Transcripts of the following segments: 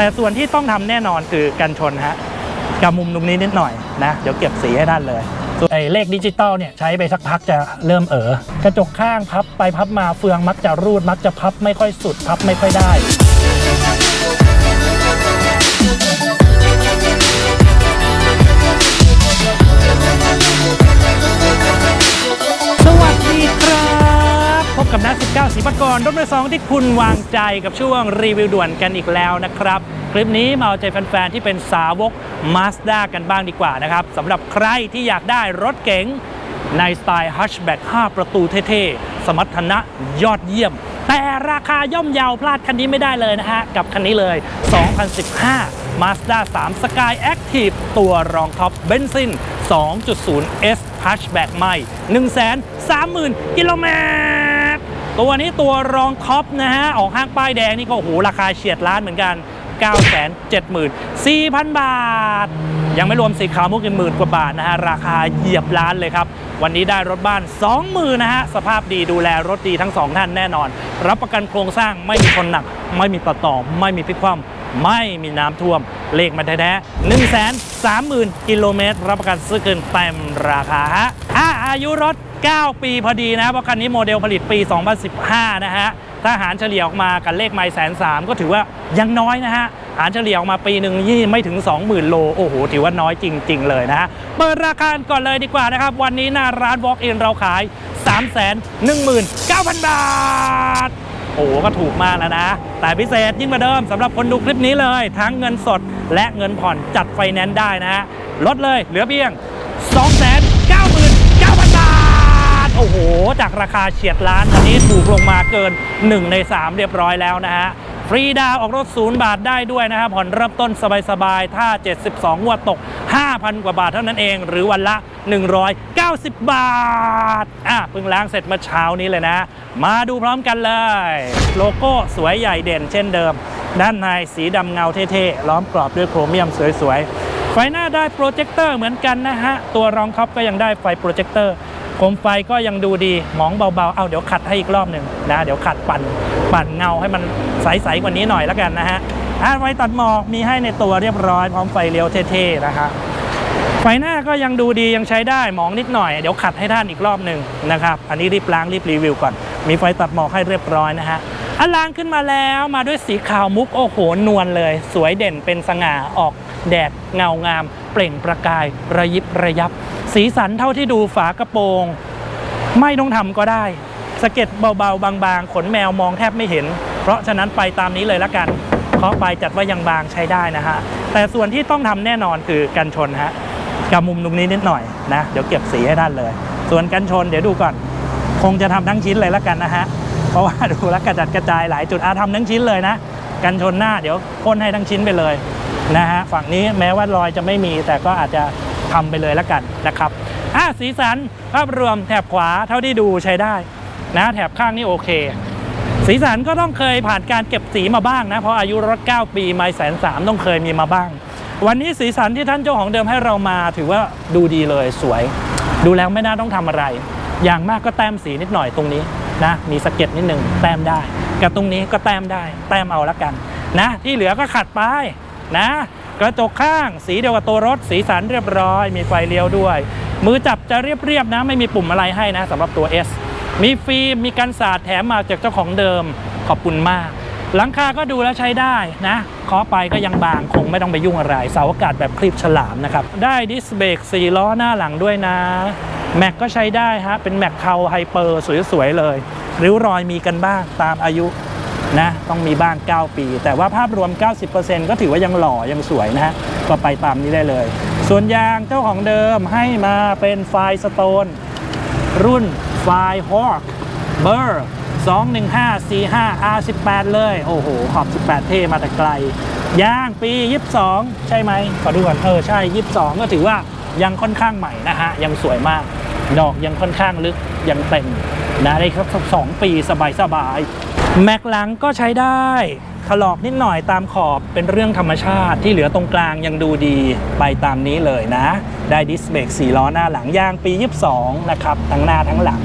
แต่ส่วนที่ต้องทำแน่นอนคือกันชนฮะกับมุมตรงนี้นิดหน่อยนะเดี๋ยวเก็บสีให้ด้านเลยส่วไอ้เลขดิจิตอลเนี่ยใช้ไปสักพักจะเริ่มเออกระจกข้างพับไปพับมาเฟืองมักจะรูดมักจะพับไม่ค่อยสุดพับไม่ค่อยได้สวัสดีครับพบกับนัก19สีปรกรณ์รถมือสองที่คุณวางใจกับช่วงรีวิวด่วนกันอีกแล้วนะครับ คลิปนี้มาเอาใจแฟนๆ ที่เป็นสาวก Mazda กันบ้างดีกว่านะครับสำหรับใครที่อยากได้รถเก๋งในสไตล์ฮัชแบ็ก5ประตูเท่ๆ สมรรถนะยอดเยี่ยม แต่ราคาย่อมเยาวพลาดคันนี้ไม่ได้เลยนะฮะ กับคันนี้เลย 2015 Mazda 3 Sky Active ตัวรองท็อปเบนซิน 2.0 S Hatchback ใหม่ 130,000 กิโลเมตร ตัวนี้ตัวรองท็อปนะฮะ ออกห้างป้ายแดงนี่ก็โอ้โหราคาเฉียดล้านเหมือนกัน 974,000 บาท ยังไม่รวมสีขาวมุกอีกหมื่นกว่าบาทนะฮะ ราคาเหยียบล้านเลยครับ วันนี้ได้รถบ้าน20,000นะฮะ สภาพดีดูแลรถดีทั้งสองท่านแน่นอน รับประกันโครงสร้างไม่มีชนหนัก ไม่มีต่อต่อไม่มีพลิกคว่ำไม่มีน้ำท่วม เลขมันแท้ๆ1 3 0 0 0 0กิโลเมตร รับประกันซื้อเกินเต็มราคาฮะอะอายุรถ 9 ปีพอดีนะเพราะคันนี้โมเดลผลิตปี 2015 นะฮะ ถ้าหารเฉลี่ยออกมากันเลขไมล์แสนสามก็ถือว่ายังน้อยนะฮะหารเฉลี่ยออกมาปีหนึ่งยี่ไม่ถึง 20,000 โล โอ้โห ถือว่าน้อยจริง ๆ เลยนะฮะเปิดราคาก่อนเลยดีกว่านะครับ วันนี้หน้าร้าน Walk In เราขาย 319,000 บาท โอ้โห ก็ถูกมากแล้วนะ แต่พิเศษยิ่งกว่าเดิมสำหรับคนดูคลิปนี้เลย ทั้งเงินสดและเงินผ่อนจัดไฟแนนซ์ได้นะฮะลดเลยเหลือเพียง2 0 0 0 โอ้โห จากราคาเฉียดล้านอันนี้ถูกลงมาเกิน 1 ใน 3 เรียบร้อยแล้วนะฮะฟรีดาวออกรถศูนย์บาทได้ด้วยนะครับผ่อนเริ่มต้นสบายๆ ถ้า 72งวดตก 5,000 กว่าบาทเท่านั้นเอง หรือวันละ 190 บาท อะเพิ่งล้างเสร็จเมื่อเช้านี้เลยนะ มาดูพร้อมกันเลย โลโก้สวยใหญ่เด่นเช่นเดิม ด้านในสีดำเงาเท่ๆ ล้อมกรอบด้วยโครเมียมสวยๆ ไฟหน้าได้โปรเจคเตอร์เหมือนกันนะฮะ ตัวรองท็อปก็ยังได้ไฟโปรเจคเตอร์ มไฟก็ยังดูดีหมองเบาๆ เอาเดี๋ยวขัดให้อีกรอบหนึ่งนะ เดี๋ยวขัดปั่นปั่นเงาให้มันใสๆกว่านี้หน่อยแล้วกันนะฮะอะไฟตัดหมอกมีให้ในตัวเรียบร้อย พร้อมไฟเลี้ยวเท่ๆนะฮะไฟหน้าก็ยังดูดียังใช้ได้หมองนิดหน่อยเดี๋ยวขัดให้ท่านอีกรอบหนึ่งนะครับ อันนี้รีบล้างรีบรีวิวก่อน มีไฟตัดหมอกให้เรียบร้อยนะฮะอันล้างขึ้นมาแล้วมาด้วยสีขาวมุกโอ้โหนวลเลย สวยเด่นเป็นสง่าออกแดดเงางาม เปล่งประกายระยิบระยับ สีสันเท่าที่ดูฝากระโปรง ไม่ต้องทำก็ได้สะเก็ดเบาๆ บางๆ ขนแมวมองแทบไม่เห็น เพราะฉะนั้นไปตามนี้เลยละกันเคาะไปจัดว่ายังบางใช้ได้นะฮะ แต่ส่วนที่ต้องทำแน่นอนคือกันชนฮะกับมุมตรงนี้นิดหน่อยนะ เดี๋ยวเก็บสีให้ด้านเลย ส่วนกันชนเดี๋ยวดูก่อน คงจะทำทั้งชิ้นเลยล้วกันนะฮะ เพราะว่าดูแล้วกระจัดกระจายหลายจุดอาทำทั้งชิ้นเลยนะ กันชนหน้าเดี๋ยวพ่นให้ทั้งชิ้นไปเลย นะฮะฝั่งนี้แม้ว่ารอยจะไม่มีแต่ก็อาจจะทำไปเลยแล้วกันนะครับอะสีสันภาพรวมแถบขวาเท่าที่ดูใช้ได้นะแถบข้างนี่โอเค สีสันก็ต้องเคยผ่านการเก็บสีมาบ้างนะเพราะอายุรถ 9 ปีไม่แสนสามต้องเคยมีมาบ้าง วันนี้สีสันที่ท่านเจ้าของเดิมให้เรามาถือว่าดูดีเลยสวย ดูแล้วไม่น่าต้องทำอะไร อย่างมากก็แต้มสีนิดหน่อยตรงนี้นะมีสะเก็ดนิดหนึ่งแต้มได้ กับตรงนี้ก็แต้มได้ แต้มเอาละกันนะที่เหลือก็ขัดไป นะ กระจกข้างสีเดียวกับตัวรถ สีสันเรียบร้อย มีไฟเลี้ยวด้วย มือจับจะเรียบๆนะ ไม่มีปุ่มอะไรให้นะสำหรับตัว S มีฟิล์มมีกันสาดแถมมาจากเจ้าของเดิมขอบคุณมาก หลังคาก็ดูแล้วใช้ได้นะเคาะไปก็ยังบางคงไม่ต้องไปยุ่งอะไร เสาอากาศแบบคลิปฉลามนะครับ ได้ดิสเบรก4ล้อหน้าหลังด้วยนะแม็กก็ใช้ได้ฮะเป็นแม็กเทาไฮเปอร์สวยๆเลย ริ้วรอยมีกันบ้างตามอายุ นะต้องมีบ้าง 9 ปี แต่ว่าภาพรวม 90%ก็ถือว่ายังหล่อยังสวยนะฮะก็ไปตามนี้ได้เลยส่วนยางเจ้าของเดิมให้มาเป็นไฟสโตนรุ่นไฟฮอ k เบอร์21545 R18 เลย โอ้โห ขอบ 18 เท่มาแต่ไกล ย่างปี 22 ใช่ไหมขอดูก่อนเออ ใช่ 22 ก็ถือว่ายังค่อนข้างใหม่นะฮะ ยังสวยมาก ดอกยังค่อนข้างลึกยังเต็มนะได้สักสองปีสบายสบายๆแม็กหลังก็ใช้ได้ถลอกนิดหน่อยตามขอบเป็นเรื่องธรรมชาติที่เหลือตรงกลางยังดูดีไปตามนี้เลยนะ ได้ดิสเบรก4ล้อหน้าหลังยางปี 22 นะครับ ทั้งหน้าทั้งหลัง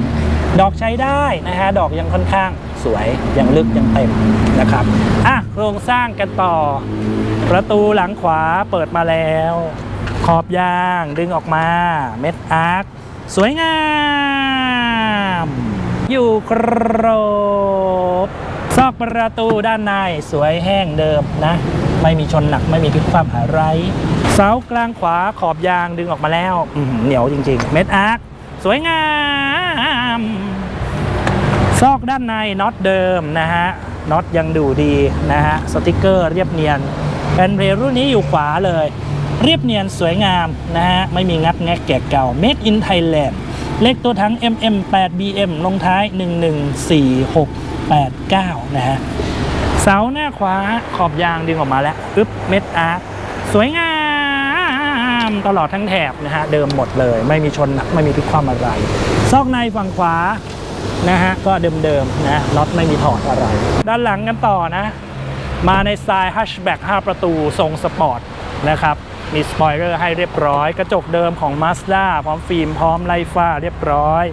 ดอกใช้ได้นะฮะ ดอกยังค่อนข้างสวยยังลึกยังเต็มนะครับ อะ โครงสร้างกันต่อ ประตูหลังขวาเปิดมาแล้ว ขอบยางดึงออกมา เม็ดอาร์ค สวยงาม อยู่ครบซอกประตูด้านในสวยแห้งเดิมนะ ไม่มีชนหนักไม่มีพลิกคว่ำอะไรเสากลางขวาขอบยางดึงออกมาแล้วเหนียวจริง ๆ เม็ดอาร์คสวยงามซอกด้านในน็อตเดิมนะฮะน็อตยังดูดีนะฮะสติกเกอร์เรียบเนียนแผ่นเพลรุ่นนี้อยู่ขวาเลย เรียบเนียนสวยงามนะฮะ ไม่มีงัดแงกแกะเก่า Made in Thailand เลขตัวทั้ง MM8BM ลงท้าย 11468นะฮะ เสาหน้าขวาขอบยางดึงออกมาแล้วอึ๊บเม็ดอาร์ตสวยงามตลอดทั้งแถบนะฮะ เดิมหมดเลย ไม่มีชนหนักไม่มีพลิกคว่ำอะไร ซอกในฝั่งขวานะฮะ ก็เดิมๆนะน็อตไม่มีถอดอะไร ด้านหลังกันต่อนะ มาในสไตล์ฮัชแบ็ก5ประตูทรงสปอร์ตนะครับ มีสปอยเลอร์ให้เรียบร้อย กระจกเดิมของ Mazda พร้อมฟิล์มพร้อมไลฟ้าเรียบร้อย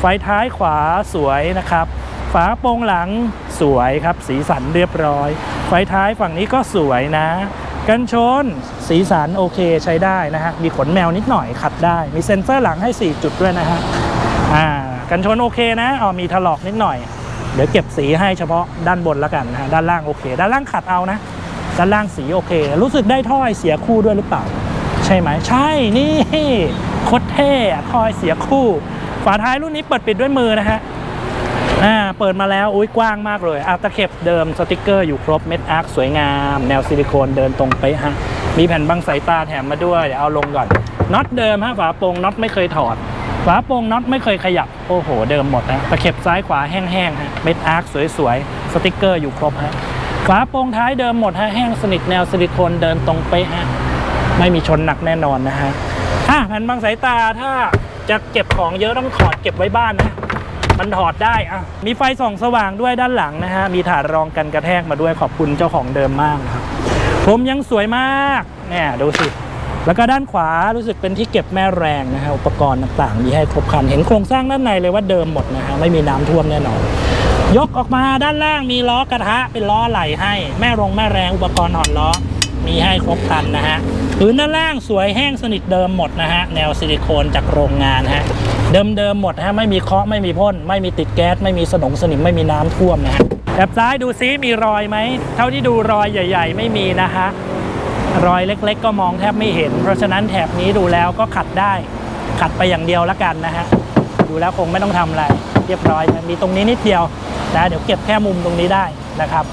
ไฟท้ายขวาสวยนะครับ ฝาโปรงหลังสวยครับ สีสันเรียบร้อย ไฟท้ายฝั่งนี้ก็สวยนะ กันชน สีสันโอเคใช้ได้นะฮะ มีขนแมวนิดหน่อยขัดได้ มีเซ็นเซอร์หลังให้ 4 จุดด้วยนะฮะ อ่า กันชนโอเคนะอ๋อมีถลอกนิดหน่อย เดี๋ยวเก็บสีให้เฉพาะด้านบนแล้วกันนะฮะด้านล่างโอเค ด้านล่างขัดเอานะ ด้านล่างสีโอเค รู้สึกได้ถ้อยเสียคู่ด้วยหรือเปล่า ใช่ไหมใช่นี่โคตรเท่อะถ้อยเสียคู่ ฝาท้ายรุ่นนี้เปิดปิดด้วยมือนะฮะอ่าเปิดมาแล้วอุ้ยกว้างมากเลยอาตะเข็บเดิมสติกเกอร์อยู่ครบเม็ดอาร์คสวยงาม แนวซิลิโคนเดินตรงไปฮะมีแผ่นบังสายตาแถมมาด้วยเดี๋ยวเอาลงก่อนน็อตเดิมฮะฝาโปรงน็อตไม่เคยถอด ฝาโปรงน็อตไม่เคยขยับ โอ้โห เดิมหมดนะตะเข็บซ้ายขวาแห้งๆฮะเม็ดอาร์คสวยๆสติกเกอร์อยู่ครบฮะ ฝาโปร่งท้ายเดิมหมดฮะแห้งสนิทแนวซิลิโคนเดินตรงเป๊ะฮะไม่มีชนหนักแน่นอนนะฮะอะแผ่นบังสายตาถ้าจะเก็บของเยอะต้องถอดเก็บไว้บ้านนะมันถอดได้อะมีไฟส่องสว่างด้วยด้านหลังนะฮะมีถาดรองกันกระแทกมาด้วยขอบคุณเจ้าของเดิมมากครับผมยังสวยมากเนี่ยดูสิแล้วก็ด้านขวารู้สึกเป็นที่เก็บแม่แรงนะฮะอุปกรณ์ต่างๆ มีให้ครบครันเห็นโครงสร้างด้านในเลยว่าเดิมหมดนะฮะไม่มีน้ำท่วมแน่นอน ยกออกมาด้านล่างมีล้อกระทะเป็นล้อไหลให้ แม่รงแม่แรงอุปกรณ์ถอดล้อ มีให้ครบครันนะฮะพื้นด้านล่างสวยแห้งสนิทเดิมหมดนะฮะแนวซิลิโคนจากโรงงานฮะเดิมเดิมหมดฮะไม่มีเคาะไม่มีพ่นไม่มีติดแก๊สไม่มีสนงสนิมไม่มีน้ำท่วมนะฮะแอบซ้ายดูซิมีรอยไหมเท่าที่ดูรอยใหญ่ ๆ ไม่มีนะฮะรอยเล็ก ๆ ก็มองแทบไม่เห็น เพราะฉะนั้นแถบนี้ดูแล้วก็ขัดได้ขัดไปอย่างเดียวล้วกันนะฮะดูแล้วคงไม่ต้องทำอะไร เรียบร้อยมีตรงนี้นิดเดียว นะเดี๋ยวเก็บแค่มุมตรงนี้ได้นะครับ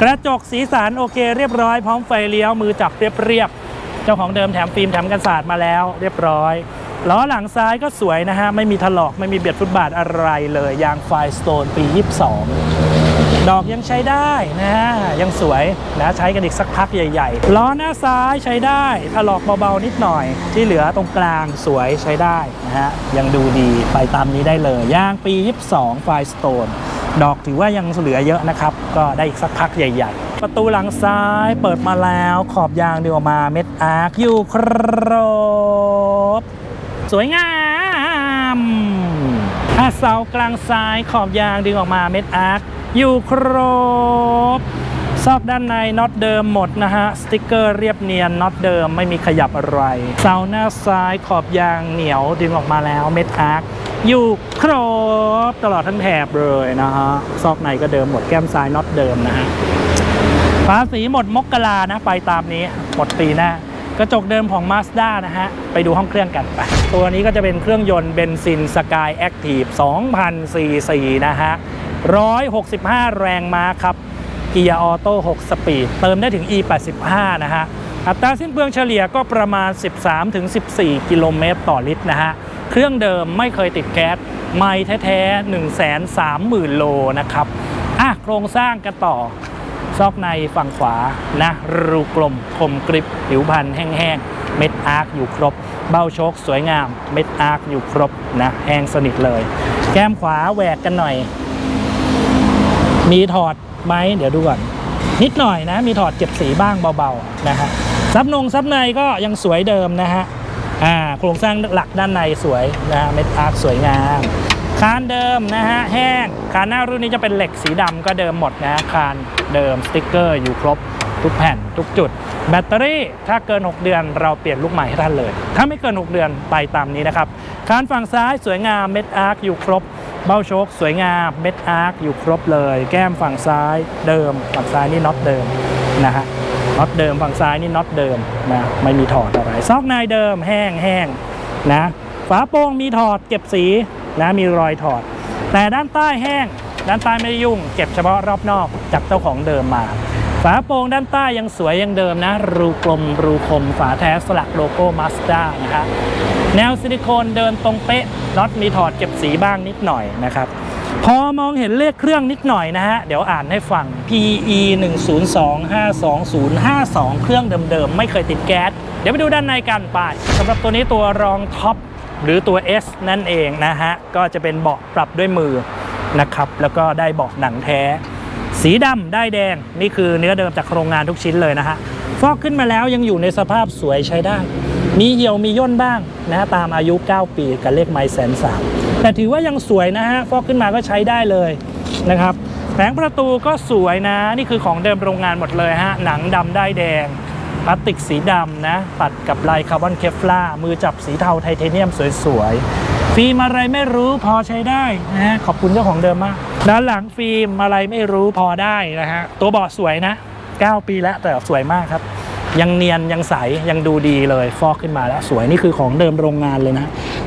กระจกสีสันโอเคเรียบร้อยพร้อมไฟเลี้ยวมือจับเรียบๆเจ้าของเดิมแถมฟิล์มแถมกันศาสตร์มาแล้ว เรียบร้อยล้อหลังซ้ายก็สวยนะฮะ ไม่มีถลอกไม่มีเบียดฟุตบาทอะไรเลยยางไฟสโตนปี 22 ดอกยังใช้ได้นะฮะ ยังสวยนะใช้กันอีกสักพักใหญ่ๆล้อหน้าซ้ายใช้ได้ ถลอกเบาๆนิดหน่อย ที่เหลือตรงกลางสวยใช้ได้นะฮะ ยังดูดีไปตามนี้ได้เลยยางปี 22 ไฟสโตน ดอกถือว่ายังเหลือเยอะนะครับ ก็ได้อีกสักพักใหญ่ ๆ ประตูหลังซ้ายเปิดมาแล้วขอบยางดึงออกมาเม็ดอาร์คอยู่ครบ สวยงามอาเสากลางซ้ายขอบยางดึงออกมาเม็ดอาร์คอยู่ครบ ซอกด้านในน็อตเดิมหมดนะฮะ สติกเกอร์เรียบเนียนน็อตเดิมไม่มีขยับอะไรเสาหน้าซ้ายขอบยางเหนียวดึงออกมาแล้วเม็ดอาร์คอยู่ครบตลอดทั้งแถบเลยนะฮะ ซอกในก็เดิมหมดแก้มซ้ายน็อตเดิมนะฮะภาษีหมดมกรานะไปตามนี้หมดปีหน้ากระจกเดิมของ Mazda นะฮะ ไปดูห้องเครื่องกันไป ตัวนี้ก็จะเป็นเครื่องยนต์เบนซิน Sky Active 2,000 cc นะฮะ 165 แรงม้าครับ กียร์ออโต้6สปีดเติมได้ถึง E85 นะฮะอัตราสิ้นเปลืองเฉลี่ยก็ประมาณ 13-14 กิโลเมตรต่อลิตรนะฮะเครื่องเดิมไม่เคยติดแก๊สไม่แท้ๆ130,000 โลนะครับอะโครงสร้างกันต่อ ซอกในฝั่งขวานะรูกลมคมกริบผิวพันธ์แห้งๆ เม็ดอาร์คอยู่ครบ เบ้าโชคสวยงาม เม็ดอาร์คอยู่ครบนะแห้งสนิทเลย แก้มขวาแหวกกันหน่อย มีถอดไหมเดี๋ยวดูก่อน นิดหน่อยนะ มีถอดเก็บสีบ้างเบาๆนะฮะซับนงซับในก็ยังสวยเดิมนะฮะอ่าโครงสร้างหลักด้านในสวยนะฮะเม็ดอาร์คสวยงามคานเดิมนะฮะแห้งคานหน้ารุ่นนี้จะเป็นเหล็กสีดำก็เดิมหมดนะฮะคานเดิมสติกเกอร์อยู่ครบทุกแผ่นทุกจุด แบตเตอรี่ถ้าเกิน 6 เดือนเราเปลี่ยนลูกใหม่ให้ท่านเลย ถ้าไม่เกิน 6 เดือนไปตามนี้นะครับคานฝั่งซ้ายสวยงามเม็ดอาร์คอยู่ครบ เบ้าโชคสวยงามเม็ดอาร์คอยู่ครบเลย แก้มฝั่งซ้ายเดิม ฝั่งซ้ายนี่น็อตเดิมนะฮะน็อตเดิมฝั่งซ้ายนี่น็อตเดิมนะไม่มีถอดอะไรซอกในเดิมแห้งแห้งนะฝาโปร่งมีถอดเก็บสีนะมีรอยถอด แต่ด้านใต้แห้ง ด้านใต้ไม่ได้ยุ่ง เก็บเฉพาะรอบนอกจากเจ้าของเดิมมา ฝาโปร่งด้านใต้ยังสวยยังเดิมนะ รูกลมรูคมฝาแท้สลักโลโก้มาสด้านะครับแนวซิลิโคนเดินตรงเป๊ะน็อตมีถอดเก็บสีบ้างนิดหน่อยนะครับพอมองเห็นเลขเครื่องนิดหน่อยนะฮะ เดี๋ยวอ่านให้ฟัง PE 1 0 2 5 2 0 5 2 เครื่องเดิมๆ ไม่เคยติดแก๊ส เดี๋ยวไปดูด้านในกันไปสำหรับตัวนี้ตัวรองท็อปหรือตัว S นั่นเองนะฮะ ก็จะเป็นเบาะปรับด้วยมือนะครับ แล้วก็ได้เบาะหนังแท้ สีดำได้แดงนี่คือเนื้อเดิมจากโรงงานทุกชิ้นเลยนะฮะฟอกขึ้นมาแล้วยังอยู่ในสภาพสวยใช้ได้ มีเหี่ยวมีย่นบ้างนะฮะตามอายุ 9 ปีกับเลขไม้แสนสามแต่ถือว่ายังสวยนะฮะฟอกขึ้นมาก็ใช้ได้เลยนะครับแผงประตูก็สวยนะ นี่คือของเดิมโรงงานหมดเลยฮะหนังดำได้แดงพลาสติกสีดำนะ ตัดกับลายคาร์บอนเคฟลามือจับสีเทาไทเทเนียมสวยๆ ฟิล์มอะไรไม่รู้พอใช้ได้นะฮะขอบคุณเจ้าของเดิมมาก ด้านหลังฟิล์มอะไรไม่รู้พอได้นะฮะตัวเบาะสวยนะ 9 ปีแล้วแต่สวยมากครับ ยังเนียนยังใสยังดูดีเลยฟอกขึ้นมาแล้ว สวยนี่คือของเดิมโรงงานเลยนะ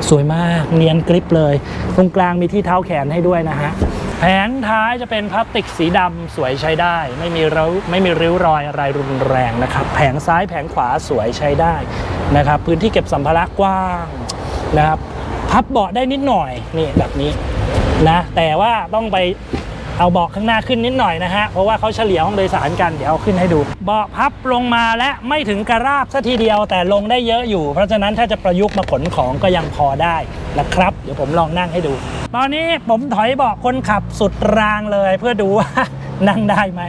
สวยมากเนียนกริปเลย ตรงกลางมีที่เท้าแขนให้ด้วยนะฮะแผงท้ายจะเป็นพลาสติกสีดำสวยใช้ได้ ไม่มีริ้วไม่มีริ้วรอยอะไรรุนแรงนะครับ แผงซ้ายแผงขวาสวยใช้ได้นะครับ พื้นที่เก็บสัมภาระกว้างนะครับ พับเบาะได้นิดหน่อยนี่แบบนี้นะแต่ว่าต้องไปเอาเบาะข้างหน้าขึ้นนิดหน่อยนะฮะเพราะว่าเขาเฉลี่ยห้องโดยสารกันเดี๋ยวเอาขึ้นให้ดู เบาะพับลงมาและไม่ถึงกระราบซะทีเดียวแต่ลงได้เยอะอยู่ เพราะฉะนั้นถ้าจะประยุกต์มาขนของก็ยังพอได้นะครับ เดี๋ยวผมลองนั่งให้ดู ตอนนี้ผมถอยเบาะคนขับสุดรางเลยเพื่อดูว่านั่งได้ไหม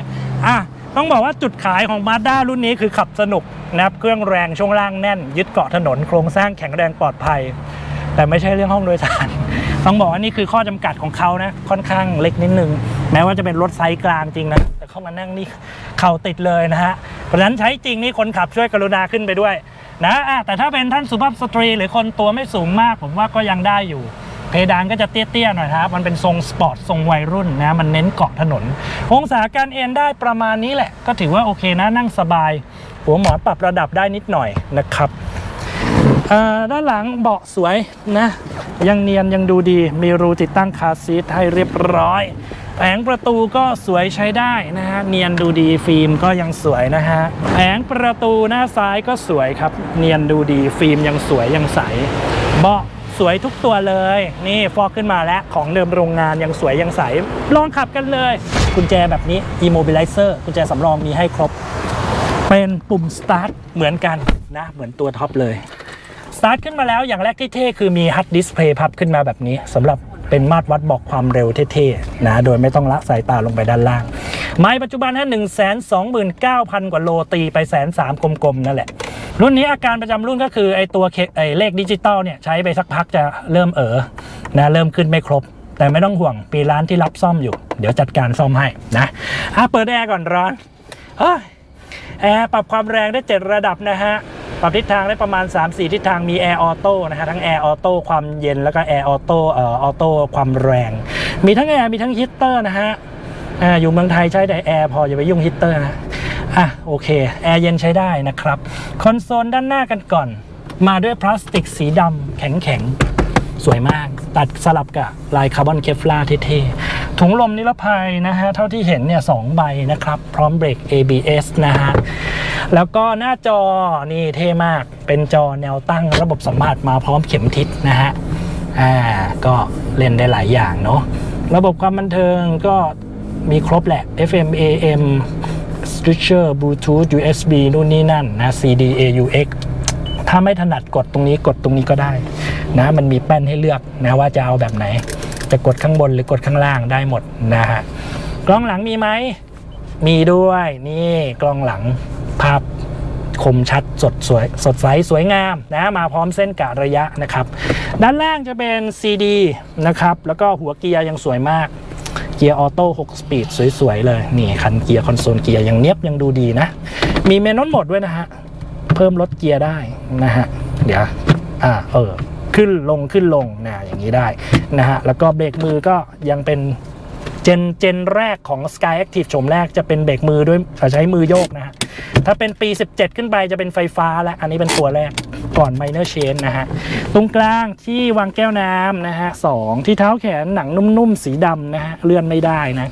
อะต้องบอกว่าจุดขายของมาด้ารุ่นนี้คือขับสนุกนะครับเครื่องแรงช่วงล่างแน่น ยึดเกาะถนนโครงสร้างแข็งแรงปลอดภัย แต่ไม่ใช่เรื่องห้องโดยสาร ต้องบอกว่านี่คือข้อจำกัดของเขานะ ค่อนข้างเล็กนิดนึง แม้ว่าจะเป็นรถไซส์กลางจริงนะ แต่เข้ามานั่งนี่เข่าติดเลยนะฮะ เพราะฉะนั้นใช้จริงนี่คนขับช่วยกรุณาขึ้นไปด้วยนะะแต่ถ้าเป็นท่านสุภาพสตรีหรือคนตัวไม่สูงมาก ผมว่าก็ยังได้อยู่ เพดานก็จะเตี้ยๆหน่อยครับ มันเป็นทรงสปอร์ตทรงวัยรุ่นนะ มันเน้นเกาะถนน องศาการเอนได้ประมาณนี้แหละ ก็ถือว่าโอเคนะนั่งสบาย หัวหมอนปรับระดับได้นิดหน่อยนะครับ ด้านหลังเบาะสวยนะ ยังเนียนยังดูดี มีรูติดตั้งคาซีทให้เรียบร้อยแผงประตูก็สวยใช้ได้นะฮะ เนียนดูดีฟิล์มก็ยังสวยนะฮะ แผงประตูหน้าซ้ายก็สวยครับ เนียนดูดีฟิล์มยังสวยยังใส เบาะสวยทุกตัวเลย นี่ฟอกขึ้นมาแล้วของเดิมโรงงานยังสวยยังใส ลองขับกันเลย กุญแจแบบนี้ immobilizer กุญแจสำรองมีให้ครบ เป็นปุ่ม start เหมือนกันนะ เหมือนตัวท็อปเลย สตาร์ทขึ้นมาแล้วอย่างแรกที่เท่คือมีฮัดดิสเพลย์พับขึ้นมาแบบนี้สำหรับเป็นมาตรวัดบอกความเร็วเท่ๆนะโดยไม่ต้องละสายตาลงไปด้านล่าง ไม้ปัจจุบันฮะหนึ่งแสนสองหมื่นเก้าพันกว่าโลตีไปแสนสามกลมๆนั่นแหละ รุ่นนี้อาการประจำรุ่นก็คือไอตัวเคไอเลขดิจิตอลเนี่ยใช้ไปสักพักจะเริ่มเออนะเริ่มขึ้นไม่ครบ แต่ไม่ต้องห่วงปีร้านที่รับซ่อมอยู่ เดี๋ยวจัดการซ่อมให้นะอะเปิดแอร์ก่อนร้อนเฮ้ยแอร์ปรับความแรงได้7ระดับนะฮะ ปรับทิศทางได้ประมาณ 3-4 ทิศทางมีแอร์ออโต้นะฮะทั้งแอร์ออโต้ความเย็นแล้วก็แอร์ออโต้เอ่อออโต้ความแรง มีทั้งแอร์มีทั้งฮีตเตอร์นะฮะอ่าอยู่เมืองไทยใช้แต่แอร์พออย่าไปยุ่งฮีตเตอร์นะอะโอเค แอร์เย็นใช้ได้นะครับ คอนโซลด้านหน้ากันก่อน มาด้วยพลาสติกสีดำแข็งๆ สวยมาก ตัดสลับกับลายคาร์บอนเคฟลาเท่ๆถุงลมนิรภัยนะฮะ เท่าที่เห็นเนี่ยสองใบนะครับ พร้อมเบรก ABS นะฮะ แล้วก็หน้าจอนี่เท่มากเป็นจอแนวตั้งระบบสัมผัสมาพร้อมเข็มทิศนะฮะ อ่า ก็เล่นได้หลายอย่างเนาะระบบความบันเทิงก็มีครบแหละ FM AM Switcher Bluetooth USB นู่นนี่นั่นนะ CD AUX ถ้าไม่ถนัดกดตรงนี้กดตรงนี้ก็ได้ นะมันมีแป้นให้เลือกนะว่าจะเอาแบบไหน จะกดข้างบนหรือกดข้างล่างได้หมดนะฮะกล้องหลังมีไหมมีด้วยนี่กล้องหลังภาพคมชัดสดสวยสดใสสวยงามนะมาพร้อมเส้นกะระยะนะครับ ด้านล่างจะเป็น CD นะครับ แล้วก็หัวเกียร์ยังสวยมาก เกียร์ออโต้6สปีดสวยๆเลย นี่คันเกียร์คอนโซลเกียร์ยังเนียบยังดูดีนะ มีเมนอนหมดด้วยนะฮะ เพิ่มลดเกียร์ได้นะฮะ เดี๋ยว อ่า เออ ขึ้นลงขึ้นลงนะอย่างนี้ได้นะฮะแล้วก็เบรกมือก็ยังเป็นเจนเจนแรกของ Sky Active ชมแรกจะเป็นเบรกมือด้วยใช้มือโยกนะฮะ ถ้าเป็นปี 17 ขึ้นไปจะเป็นไฟฟ้าแล้วอันนี้เป็นตัวแรกก่อน Minor Change นะฮะ ตรงกลางที่วางแก้วน้ำนะฮะสองที่เท้าแขนหนังนุ่มๆ สีดำนะฮะ เลื่อนไม่ได้นะ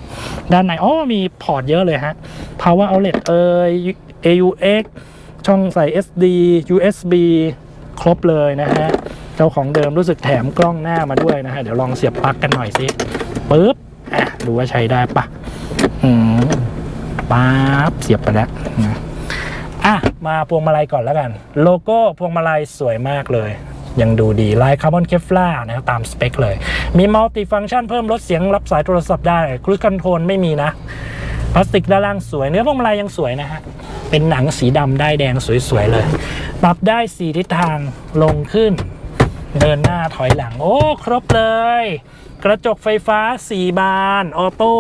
ด้านในอ๋อมีพอร์ตเยอะเลยฮะ Power Outlet เอ่ย AUX ช่องใส่ SD USB ครบเลยนะฮะ เจ้าของเดิมรู้สึกแถมกล้องหน้ามาด้วยนะฮะ เดี๋ยวลองเสียบปลั๊กกันหน่อยสิปึ๊บอะดูว่าใช้ได้ปะอืมปั๊บเสียบไปแล้วนะอะมาพวงมาลัยก่อนแล้วกัน โลโก้พวงมาลัยสวยมากเลยยังดูดีลายคาร์บอนเคฟล่านะครับตามสเปคเลย มีมัลติฟัง c t ชันเพิ่มลดเสียงรับสายโทรศัพท์ได้ครู i คอนโทรลไม่มีนะ พลาสติกด้านล่างสวย เนื้อพวงมาลัยยังสวยนะฮะ เป็นหนังสีดำได้แดงสวยๆเลย ปรับได้ 4 ทิศทางลงขึ้น เดินหน้าถอยหลัง โอ้ ครบเลย กระจกไฟฟ้า 4 บาน ออโต้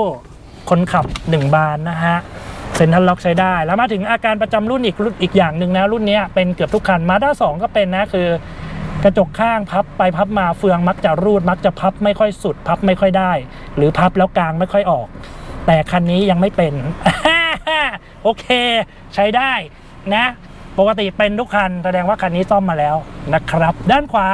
คนขับ 1 บานนะฮะเซ็นทรัลล็อกใช้ได้ แล้วมาถึงอาการประจำรุ่นอีกรุ่นอีกอย่างหนึ่งนะ รุ่นนี้เป็นเกือบทุกคันมาด้า2ก็เป็นนะคือกระจกข้างพับไปพับมาเฟืองมักจะรูด มักจะพับไม่ค่อยสุด พับไม่ค่อยได้ หรือพับแล้วกลางไม่ค่อยออก แต่คันนี้ยังไม่เป็น โอเค ใช้ได้นะ ปกติเป็นทุกคัน แสดงว่าคันนี้ซ่อมมาแล้วนะครับ ด้านขวา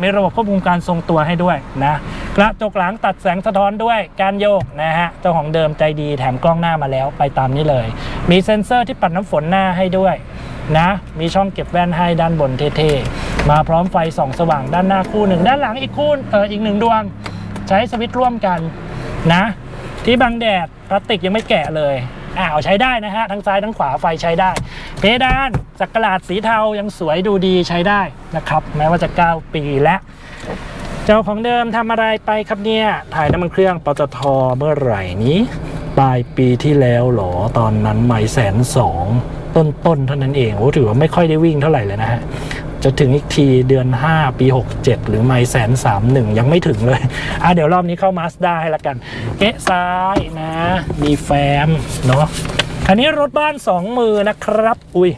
มีระบบควบคุมการทรงตัวให้ด้วยนะกระจกหลังตัดแสงสะท้อนด้วยการโยกนะฮะเจ้าของเดิมใจดีแถมกล้องหน้ามาแล้วไปตามนี้เลย มีเซ็นเซอร์ที่ปัดน้ำฝนหน้าให้ด้วยนะมีช่องเก็บแว่นให้ด้านบนเท่ๆ มาพร้อมไฟส่องสว่างด้านหน้าคู่หนึ่งด้านหลังอีกคู่เอออีกหนึ่งดวง ใช้สวิตช์ร่วมกันนะ ที่บังแดดพลาสติกยังไม่แกะเลย อ่าเอาใช้ได้นะฮะทั้งซ้ายทั้งขวาไฟใช้ได้ เพดานจักรลาดสีเทายังสวยดูดีใช้ได้นะครับแม้ว่าจะ 9 ปีแล้วเจ้าของเดิมทำอะไรไปครับเนี่ยถ่ายน้ำมันเครื่องปตทเมื่อไหร่นี้ปลายปีที่แล้วหรอตอนนั้นไม่แสนสองต้นๆเท่านั้นเองโอ้ถือว่าไม่ค่อยได้วิ่งเท่าไหร่เลยนะฮะ จะถึงอีกทีเดือน 5 ปี 67 หรือไม่แสนสามหนึ่งยังไม่ถึงเลย อะเดี๋ยวรอบนี้เข้ามาสด้าให้ละกันเกะซ้ายนะ มีแฟมเนาะอันนี้รถบ้าน 2 มือนะครับ อุ้ย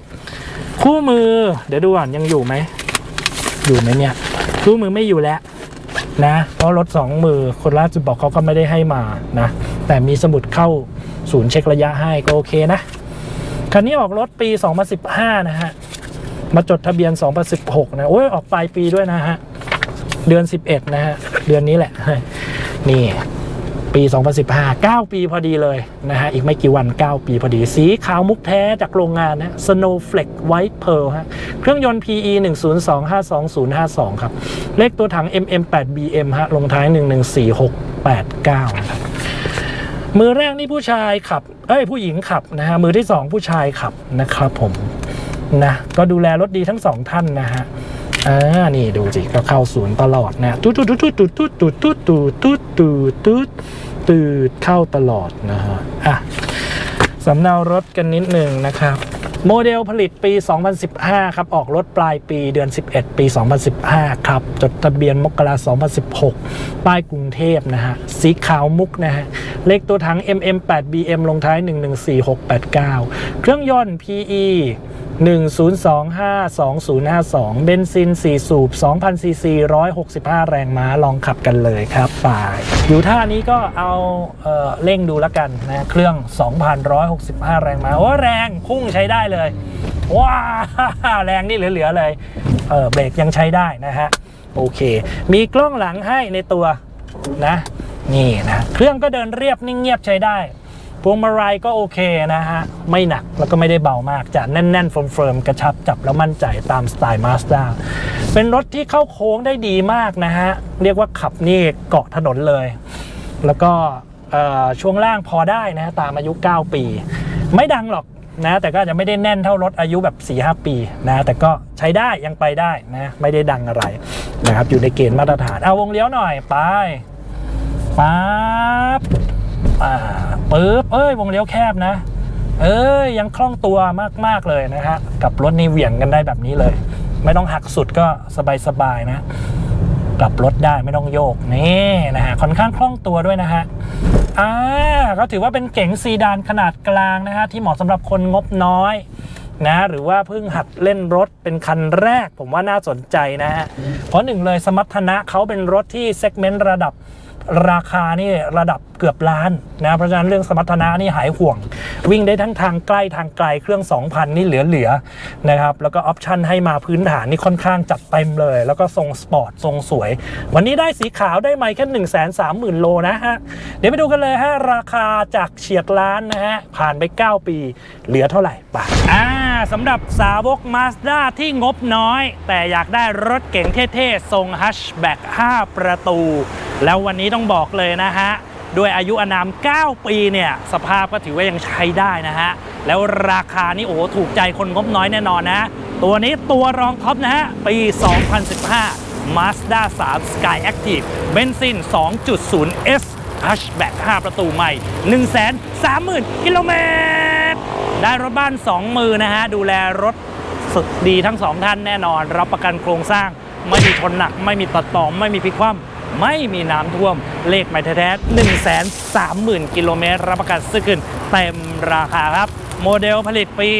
คู่มือ เดี๋ยวดูก่อนยังอยู่ไหม อยู่ไหมเนี่ย คู่มือไม่อยู่แล้วนะเพราะรถสองมือคนล่าสุดบอกเขาก็ไม่ได้ให้มานะ แต่มีสมุดเข้าศูนย์เช็คระยะให้ก็โอเคนะ คันนี้ออกรถปี 2015 นะฮะ มาจดทะเบียน 2016 นะโอ้ยออกปลายปีด้วยนะฮะ เดือน 11 นะฮะ เดือนนี้แหละ นี่ ปี 2015 9 ปีพอดีเลยนะฮะ อีกไม่กี่วัน 9 ปีพอดี สีขาวมุกแท้จากโรงงานนะ Snowflake White Pearl ฮะ เครื่องยนต์ PE 10252052 ครับ เลขตัวถัง MM8BM ฮะ ลงท้าย 114689ครับมือแรกนี่ผู้ชายขับ เอ้ยผู้หญิงขับนะฮะ มือที่ 2 ผู้ชายขับนะครับผม นะก็ดูแลรถดีทั้งสองท่านนะฮะอ่านี่ดูสิก็เข้าศูนย์ตลอดนะตุ๊ดตุ๊ดตุ๊ดตุ๊ดตุ๊ดตุ๊ดตุ๊ดตุ๊ดตุ๊ดตุ๊ดตุ๊ดเข้าตลอดนะฮะอะสำเนารถกันนิดหนึ่งนะครับโมเดลผลิตปี 2015 ครับ ออกรถปลายปีเดือน 11 ปี 2015 ครับ จดทะเบียนมกรา2016 ป้ายกรุงเทพนะฮะ สีขาวมุกนะฮะ เลขตัวถัง MM8BM ลงท้าย 114689 เครื่องยนต์ PE 10252052 เบนซิน 4 สูบ 2,000 ซีซี 165 แรงม้า ลองขับกันเลยครับไปอยู่ท่านี้ก็เอาเออเร่งดูแล้วกันนะ เครื่อง 2,165 แรงม้า โอ้แรงพุ่งใช้ได้เลย ว้า แรงนี่เหลือ ๆ เลย เออเบรกยังใช้ได้นะฮะ โอเค มีกล้องหลังให้ในตัวนะ นี่นะ เครื่องก็เดินเรียบนิ่งเงียบใช้ได้ พวงมาลัยก็โอเคนะฮะ ไม่หนักแล้วก็ไม่ได้เบามาก จะแน่นๆเฟิร์มๆกระชับจับแล้วมั่นใจตามสไตล์มาสด้าเป็นรถที่เข้าโค้งได้ดีมากนะฮะ เรียกว่าขับนี่เกาะถนนเลย แล้วก็ช่วงล่างพอได้นะตามอายุ 9 ปี ไม่ดังหรอกนะแต่ก็อาจจะไม่ได้แน่นเท่ารถอายุแบบ4-5ปีนะแต่ก็ใช้ได้ยังไปได้นะไม่ได้ดังอะไรนะครับอยู่ในเกณฑ์มาตรฐาน เอาวงเลี้ยวหน่อย ไปปั๊บ อ่าปึ๊บเอ้ยวงเลี้ยวแคบนะ เอ้ยยังคล่องตัวมากๆเลยนะฮะกับรถนี่เหวี่ยงกันได้แบบนี้เลย ไม่ต้องหักสุดก็สบายๆนะกลับรถได้ไม่ต้องโยกนี่นะฮะค่อนข้างคล่องตัวด้วยนะฮะอ่าก็ถือว่าเป็นเก๋งซีดานขนาดกลางนะฮะที่เหมาะสำหรับคนงบน้อยนะหรือว่าเพิ่งหัดเล่นรถเป็นคันแรก ผมว่าน่าสนใจนะฮะเพราะหนึ่งเลยสมรรถนะเขาเป็นรถที่เซกเมนต์ระดับ ราคานี่ระดับเกือบล้านนะเพราะฉะนั้นเรื่องสมรรถนะนี่หายห่วง วิ่งได้ทั้งทางใกล้ทางไกลเครื่อง 2,000 นี่เหลือๆนะครับแล้วก็ออปชันให้มาพื้นฐานนี่ค่อนข้างจัดเต็มเลย แล้วก็ทรงสปอร์ตทรงสวย วันนี้ได้สีขาวได้ไม่แค่1 3 0 0 0 0 โลนะฮะ เดี๋ยวไปดูกันเลยฮะ ราคาจากเฉียดล้านนะฮะ ผ่านไป 9 ปี เหลือเท่าไหร่ป่ะอ่า สำหรับสาวก Mazda ที่งบน้อย แต่อยากได้รถเก๋งเท่ๆ ทรงฮัชแบ็ก5 ประตู แล้ววันนี้ต้องบอกเลยนะฮะ ด้วยอายุอนาม 9 ปีเนี่ย สภาพก็ถือว่ายังใช้ได้นะฮะ แล้วราคานี่โอ้โหถูกใจคนงบน้อยแน่นอนนะ ตัวนี้ตัวรองท็อปนะฮะ ปี 2015 Mazda 3 Sky Active เบนซิน 2.0 S Hatchback 5 ประตูใหม่ 130,000 กิโลเมตร ได้รถบ้าน 2 มือนะฮะ ดูแลรถสุดดีทั้งสองท่านแน่นอน รับประกันโครงสร้าง ไม่มีชนหนัก ไม่มีตัดต่อ ไม่มีพลิกคว่ำไม่มีน้ำท่วม เลขใหมายแท้ๆ130,000 กิโลเมตร รับประกันซื้อคืนเต็มราคาครับ โมเดลผลิตปี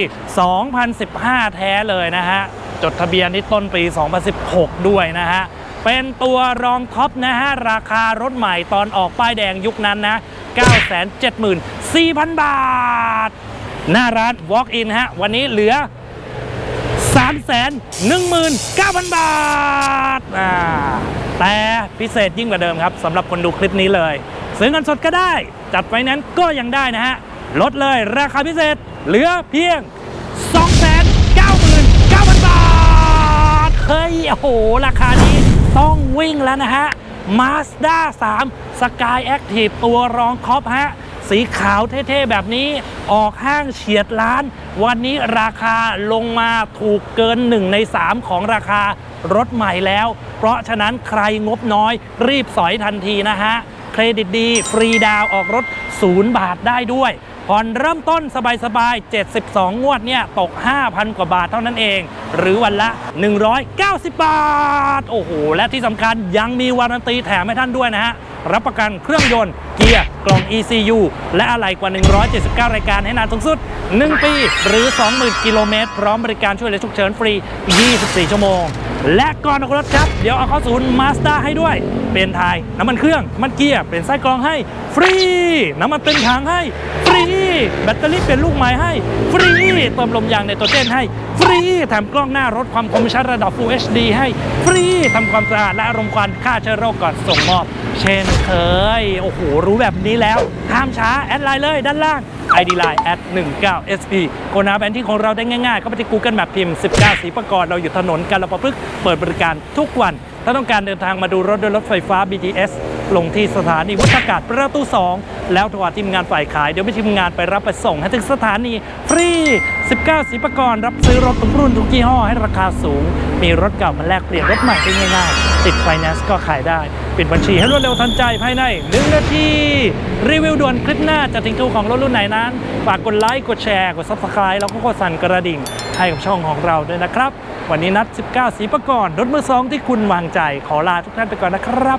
2015 แท้เลยนะฮะ จดทะเบียนที่ต้นปี 2016 ด้วยนะฮะเป็นตัวรองท็อปนะฮะ ราคารถใหม่ตอนออกป้ายแดงยุคนั้นนะ 974,000 บาท หน้าร้าน Walk in ฮะ วันนี้เหลือ 319,000 บาทอ่าแต่พิเศษยิ่งกว่าเดิมครับสำหรับคนดูคลิปนี้เลย ซื้อเงินสดก็ได้ จัดไฟแนนซ์ก็ยังได้นะฮะ ลดเลยราคาพิเศษเหลือเพียง 299,000 บาท เฮ้ย โอ้โห ราคานี้ต้องวิ่งแล้วนะฮะ Mazda 3 Sky Active ตัวรองคอปฮะ สีขาวเท่ๆ แบบนี้ออกห้างเฉียดล้าน วันนี้ราคาลงมาถูกเกิน 1 ใน 3 ของราคารถใหม่แล้ว เพราะฉะนั้นใครงบน้อยรีบสอยทันทีนะฮะ เครดิตดี ฟรีดาวออกรถ 0 บาทได้ด้วย ผ่อนเริ่มต้นสบายๆ 72 งวดเนี่ยตก 5,000 กว่าบาทเท่านั้นเอง หรือวันละ 190 บาท โอ้โห และที่สำคัญยังมีวารันตีแถมให้ท่านด้วยนะฮะ รับประกันเครื่องยนต์ เกียร์ กล่อง ECU และอะไหล่กว่า 179 รายการให้นานสูงสุด 1 ปี หรือ 20,000 กิโลเมตร พร้อมบริการช่วยเหลือฉุกเฉินฟรี 24 ชั่วโมง และก่อนออกรถครับ เดี๋ยวเอาเข้าศูนย์มาส d a ให้ด้วยเป็นไทยน้ำมันเครื่องน้ำมันเกียร์เป็นไส้กรองให้ฟรี น้ำมันเต็มถังให้ แบตเตอรี่เป็นลูกไม้ให้ ฟรีเติมลมยางในตัวเจนให้ ฟรีแถมกล้องหน้ารถความคมชัดระดับ Full HD ให้ ฟรีทำความสะอาดและอารมณ์ควันฆ่าเชื้อโรคก่อนส่งมอบ เช่นเคย โอ้โห รู้แบบนี้แล้วห้ามช้า แอดไลน์เลยด้านล่าง idline@19sp โกนาแบนที่ของเราได้ง่ายๆ ก็ไปที่ Google Map พิมพ์ 19สีประกอบเราอยู่ถนนกาลปะพฤกษ์เปิดบริการทุกวัน ถ้าต้องการเดินทางมาดูรถโดยรถไฟฟ้า BTS ลงที่สถานีวุฒากาศประตู 2 แล้วโทรหาทีมงานฝ่ายขาย เดี๋ยวไปทีมงานไปรับไปส่งให้ถึงสถานีฟรี 19สีประกอบรับซื้อรถทุกรุ่นทุกยี่ห้อให้ราคาสูง มีรถเก่ามาแลกเปลี่ยนรถใหม่ได้ง่ายๆ ติดไฟแนนซ์ก็ขายได้ ปิดบัญชีให้รวดเร็วทันใจภายใน 1 นาที รีวิวด่วนคลิปหน้าจะทิ้งทูของรถรุ่นไหนนั้น ฝากกดไลค์ กดแชร์ กด Subscribe แล้วก็กดสั่นกระดิ่งให้กับช่องของเราด้วยนะครับ วันนี้นัด 19 สีประกอบรถมือสองที่คุณวางใจ ขอลาทุกท่านไปก่อนนะครับ